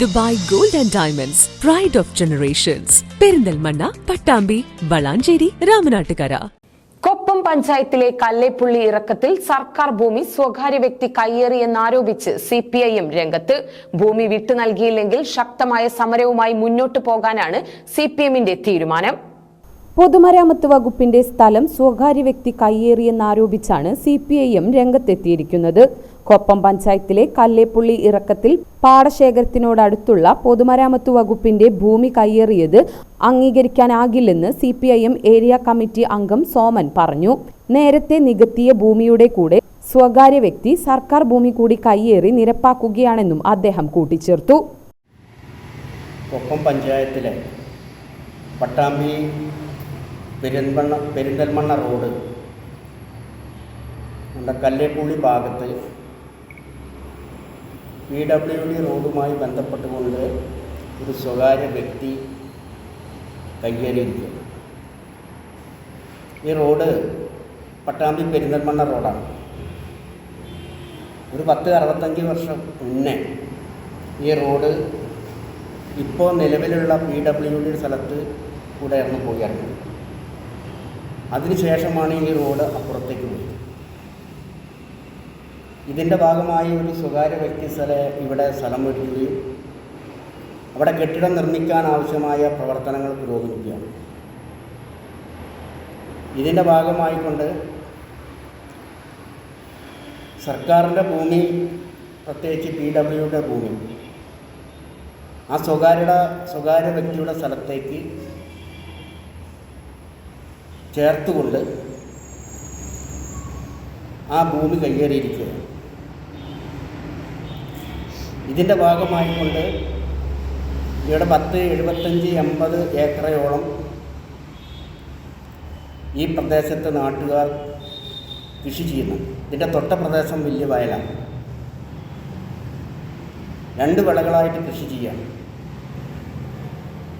Dubai gold and diamonds pride of generations Perinthalmanna Pattambi Valanchery Ramanattukara. Koppam പഞ്ചായത്തിലെ കല്ലേപ്പുള്ളി ഇറക്കത്തിൽ സർക്കാർ ഭൂമി സ്വകാര്യ വ്യക്തി കയ്യേറിയെന്നാരോപിച്ച് സി പി ഐ എം രംഗത്ത് ഭൂമി വിട്ടു നൽകിയില്ലെങ്കിൽ ശക്തമായ സമരവുമായി മുന്നോട്ടു പോകാനാണ് സി പി എമ്മിന്റെ തീരുമാനം. പൊതുമരാമത്ത് വകുപ്പിന്റെ സ്ഥലം സ്വകാര്യ വ്യക്തി കയ്യേറിയെന്നാരോപിച്ചാണ് സി പി ഐ എം രംഗത്തെത്തിയിരിക്കുന്നത്. കൊപ്പം പഞ്ചായത്തിലെ കല്ലേപ്പുള്ളി ഇറക്കത്തിൽ പാടശേഖരത്തിനോടടുത്തുള്ള പൊതുമരാമത്ത് വകുപ്പിന്റെ ഭൂമി കയ്യേറിയത് അംഗീകരിക്കാനാകില്ലെന്ന് C P I M area committee അംഗം സോമൻ പറഞ്ഞു. നേരത്തെ നികത്തിയ ഭൂമിയുടെ കൂടെ സ്വകാര്യ വ്യക്തി സർക്കാർ ഭൂമി കൂടി കയ്യേറി നിരപ്പാക്കുകയാണെന്നും അദ്ദേഹം കൂട്ടിച്ചേർത്തു. കൊപ്പം പഞ്ചായത്തിലെ പട്ടാമ്പി പെരിന്തൽമണ്ണ പെരിന്തൽമണ്ണ റോഡ് നമ്മുടെ കല്ലേപ്പുള്ളി ഭാഗത്ത് പി ഡബ്ല്യു ഡി റോഡുമായി ബന്ധപ്പെട്ടുകൊണ്ട് ഒരു സ്വകാര്യ വ്യക്തി കയ്യേറിയിരിക്കുന്നു. ഈ റോഡ് പട്ടാമ്പി പെരിന്തൽമണ്ണ റോഡാണ്. ഒരു പത്ത് അറുപത്തഞ്ച് വർഷം മുന്നേ ഈ റോഡ് ഇപ്പോൾ നിലവിലുള്ള പി ഡബ്ല്യു ഡി സ്ഥലത്ത് കൂടെ ഇറങ്ങി. പോയിരുന്നു അതിനുശേഷമാണ് ഈ റോഡ് അപ്പുറത്തേക്ക് പോയത്. ഇതിന്റെ ഭാഗമായി ഒരു സ്വകാര്യ വ്യക്തി സ്ഥല ഇവിടെ സ്ഥലം മേടിക്കുകയും അവിടെ കെട്ടിടം നിർമ്മിക്കാൻ ആവശ്യമായ പ്രവർത്തനങ്ങൾ പുരോഗമിക്കുകയാണ്. ഇതിന്റെ ഭാഗമായിക്കൊണ്ട് സർക്കാരിന്റെ ഭൂമി പ്രത്യേകിച്ച് പി ഡബ്ല്യുടെ ഭൂമി ആ സ്വകാര്യയുടെ സ്വകാര്യ വ്യക്തിയുടെ സ്ഥലത്തേക്ക് ചേർത്തുകൊണ്ട് ആ ഭൂമി കയ്യേറിയിരിക്കുകയാണ്. ഇതിന്റെ ഭാഗമായിക്കൊണ്ട് ഇവിടെ പത്ത് എഴുപത്തഞ്ച് എൺപത് ഏക്കറയോളം ഈ പ്രദേശത്തെ നാട്ടുകാർ കൃഷി ചെയ്യുന്നു. ഇതിന്റെ തൊട്ട പ്രദേശം വലിയ വയലാണ്. രണ്ട് വിളകളായിട്ട് കൃഷി ചെയ്യാം.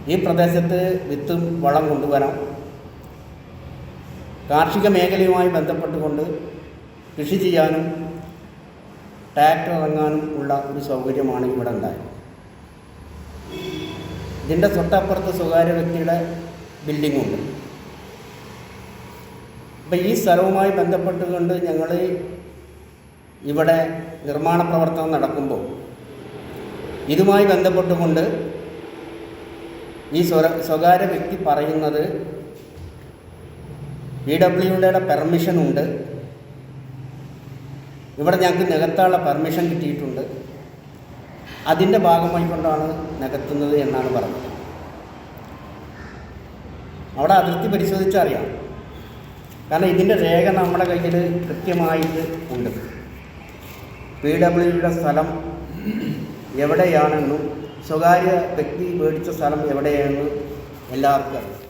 ഈ പ്രദേശത്ത് വിത്തും വളം കൊണ്ടുവരാം. കാർഷിക മേഖലയുമായി ബന്ധപ്പെട്ടുകൊണ്ട് കൃഷി ചെയ്യാനും ട്രാക്ടർ ഇറങ്ങാനും ഉള്ള ഒരു സൗകര്യമാണ് ഇവിടെ ഉണ്ടായത്. ഇതിന്റെ തൊട്ടപ്പുറത്ത് സ്വകാര്യ വ്യക്തിയുടെ ബിൽഡിങ്ങുണ്ട്. അപ്പം ഈ സ്ഥലവുമായി ബന്ധപ്പെട്ടുകൊണ്ട് ഞങ്ങൾ ഇവിടെ നിർമ്മാണ പ്രവർത്തനം നടക്കുമ്പോൾ ഇതുമായി ബന്ധപ്പെട്ടുകൊണ്ട് ഈ സ്വകാര്യ വ്യക്തി പറയുന്നത് പി ഡബ്ല്യുയുടെ പെർമിഷൻ ഉണ്ട് ഇവിടെ ഞങ്ങൾക്ക് നികത്താനുള്ള പെർമിഷൻ കിട്ടിയിട്ടുണ്ട്. അതിന്റെ ഭാഗമായി കൊണ്ടാണ് നികത്തുന്നത് എന്നാണ് പറഞ്ഞത്. അവിടെ അതിർത്തി പരിശോധിച്ചറിയാം കാരണം ഇതിന്റെ രേഖ നമ്മുടെ കയ്യിൽ കൃത്യമായിട്ട് ഉണ്ട്. പി ഡബ്ല്യുയുടെ സ്ഥലം എവിടെയാണെന്നും സ്വകാര്യ വ്യക്തി മേടിച്ച സ്ഥലം എവിടെയാണെന്നും എല്ലാവർക്കും അറിയാം.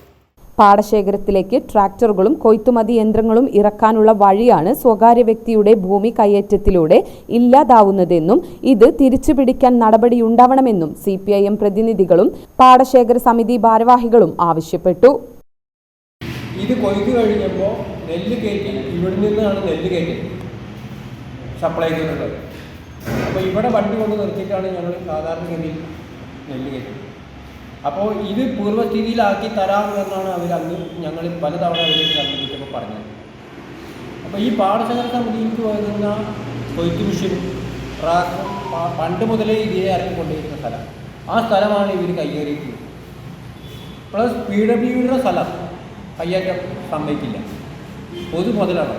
പാടശേഖരത്തിലേക്ക് ട്രാക്ടറുകളും കൊയ്ത്തുമതി യന്ത്രങ്ങളും ഇറക്കാനുള്ള വഴിയാണ് സ്വകാര്യ വ്യക്തിയുടെ ഭൂമി കയ്യേറ്റത്തിലൂടെ ഇല്ലാതാവുന്നതെന്നും ഇത് തിരിച്ചുപിടിക്കാൻ നടപടിയുണ്ടാവണമെന്നും സി പി ഐ എം പ്രതിനിധികളും പാടശേഖര സമിതി ഭാരവാഹികളും ആവശ്യപ്പെട്ടു. ഇത് കൊയ്ത് കഴിഞ്ഞപ്പോൾ നെല്ല് കയറ്റി ഇവിടെ നിന്നാണ് നെല്ല് കയറ്റി സപ്ലൈ ചെയ്യുന്നത്. അപ്പോൾ ഇവിടെ വണ്ടി കൊണ്ട് നിർത്തിയിട്ടാണ് ഞങ്ങൾ സാധാരണഗതിയിൽ നെല്ല് കയറ്റുന്നത്. അപ്പോൾ ഇത് പൂർവസ്ഥിതിയിലാക്കി തരാം എന്നാണ് അവർ അന്ന് ഞങ്ങൾ പലതവണ അവരേക്ക് സംബന്ധിച്ചപ്പോൾ പറഞ്ഞത്. അപ്പോൾ ഈ പാടശേഖര സമിതിക്ക് വരുന്ന കൊയ്ത്ത് മിഷ്യനും ട്രാക്ടർ പണ്ട് മുതലേ ഇതിനെ ഇറക്കിക്കൊണ്ടിരിക്കുന്ന സ്ഥലം. ആ സ്ഥലമാണ് ഇവർ കയ്യേറിയിട്ടുള്ളത് പ്ലസ് പി ഡബ്ല്യുയുടെ സ്ഥലം കയ്യേറ്റം സമ്മതിക്കില്ല. പൊതു മുതലാണ്.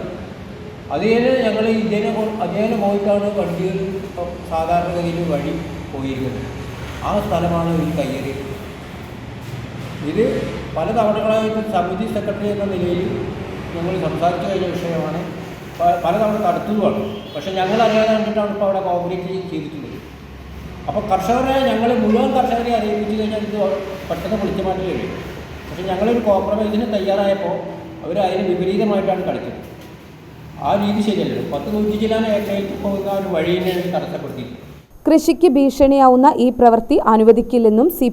അതേ ഞങ്ങൾ ഇതിനെ അതേ പോയിട്ടാണ് വണ്ടികൾ സാധാരണഗതിയിൽ വഴി പോയിരിക്കുന്നത് ആ സ്ഥലമാണ് ഇവർ കയ്യേറിയത് ഇത് പല തവണകളായിട്ട് സമിതി സെക്രട്ടറി എന്ന നിലയിൽ ഞങ്ങൾ സംസാരിച്ചു കഴിഞ്ഞ വിഷയമാണ്. പലതവണ നടത്തുകയാണ് പക്ഷേ ഞങ്ങൾ അറിയാതെ കണ്ടിട്ടാണ് ഇപ്പോൾ അവിടെ കോൺക്രീറ്റ് ചെയ്തിട്ടുള്ളത്. അപ്പോൾ കർഷകരെ ഞങ്ങൾ മുഴുവൻ കർഷകരെ അറിയിപ്പിച്ചു കഴിഞ്ഞാൽ ഇത് പെട്ടെന്ന് പൊളിച്ചു മാറ്റി കഴിയും പക്ഷേ ഞങ്ങളൊരു കോംപ്രമൈസിന് തയ്യാറായപ്പോൾ അവർ അതിന് വിപരീതമായിട്ടാണ് കളിച്ചത്. ആ രീതി ശരിയല്ലല്ലോ പത്ത് നൂറ്റി ചില്ലാൻ ഏറ്റവും പോകുന്ന ഒരു വഴിയെ തടസ്സപ്പെടുത്തി കൃഷിക്ക് ഭീഷണിയാവുന്ന ഈ പ്രവൃത്തി അനുവദിക്കില്ലെന്നും സി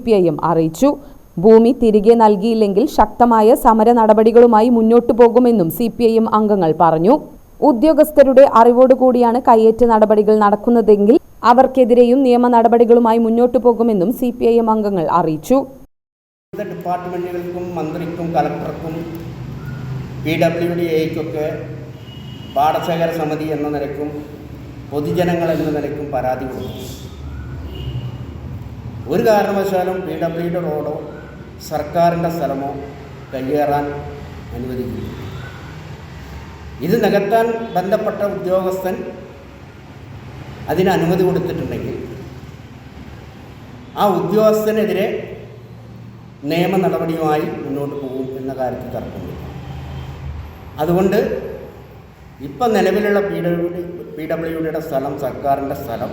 അറിയിച്ചു. ഭൂമി തിരികെ നൽകിയില്ലെങ്കിൽ ശക്തമായ സമര നടപടികളുമായി മുന്നോട്ടു പോകുമെന്നും സി അംഗങ്ങൾ പറഞ്ഞു. ഉദ്യോഗസ്ഥരുടെ അറിവോടുകൂടിയാണ് കയ്യേറ്റ നടപടികൾ നടക്കുന്നതെങ്കിൽ അവർക്കെതിരെയും നിയമ നടപടികളുമായി മുന്നോട്ടു പോകുമെന്നും സി അംഗങ്ങൾ അറിയിച്ചു. വിവിധ ഡിപ്പാർട്ട്മെന്റുകൾക്കും മന്ത്രിക്കും കലക്ടർക്കും പി ഡബ്ല്യു ഡി എക്കൊക്കെ പാടശേഖര സമിതി എന്ന നിലയ്ക്കും പൊതുജനങ്ങൾ എന്ന നിലയ്ക്കും പരാതി കൊടുക്കും ഒരു കാരണവശാലും പി ഡബ്ല്യുയുടെ റോഡോ സർക്കാരിന്റെ സ്ഥലമോ കയ്യേറാൻ അനുവദിക്കില്ല. ഇത് നികത്താൻ ബന്ധപ്പെട്ട ഉദ്യോഗസ്ഥൻ അതിന് അനുമതി കൊടുത്തിട്ടുണ്ടെങ്കിൽ ആ ഉദ്യോഗസ്ഥനെതിരെ നിയമ നടപടിയുമായി മുന്നോട്ട് പോകും എന്ന കാര്യത്തിൽ തർക്കമില്ല. അതുകൊണ്ട് ഇപ്പം നിലവിലുള്ള P W D P W ഡിയുടെ സ്ഥലം സർക്കാരിന്റെ സ്ഥലം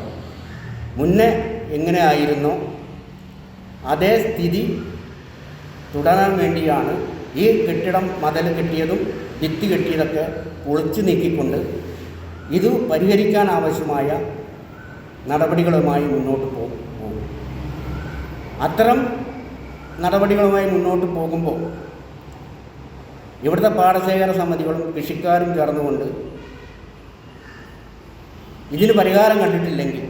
മുന്നേ എങ്ങനെയായിരുന്നോ അതേ സ്ഥിതി തുടരാൻ വേണ്ടിയാണ് ഈ കെട്ടിടം മതൽ കെട്ടിയതും ഭിത്തി കെട്ടിയതൊക്കെ പൊളിച്ചു നീക്കിക്കൊണ്ട് ഇത് പരിഹരിക്കാൻ ആവശ്യമായ നടപടികളുമായി മുന്നോട്ട് പോകും. അത്തരം നടപടികളുമായി മുന്നോട്ട് പോകുമ്പോൾ ഇവിടുത്തെ പാടശേഖര സമിതികളും കൃഷിക്കാരും ചേർന്നുകൊണ്ട് ഇതിന് പരിഹാരം കണ്ടിട്ടില്ലെങ്കിൽ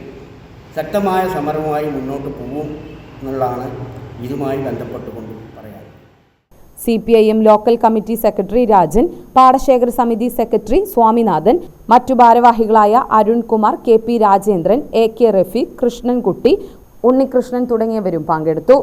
ശക്തമായ സമരവുമായി മുന്നോട്ട് പോകും എന്നുള്ളതാണ് ഇതുമായി ബന്ധപ്പെട്ടുകൊണ്ട് പറയാം. C P I M local committee secretary Rajan പാടശേഖര സമിതി സെക്രട്ടറി സ്വാമിനാഥൻ മറ്റു ഭാരവാഹികളായ Arunkumar K P Rajendran A K Rafeeq Krishnankutty Unnikrishnan തുടങ്ങിയവരും പങ്കെടുത്തു.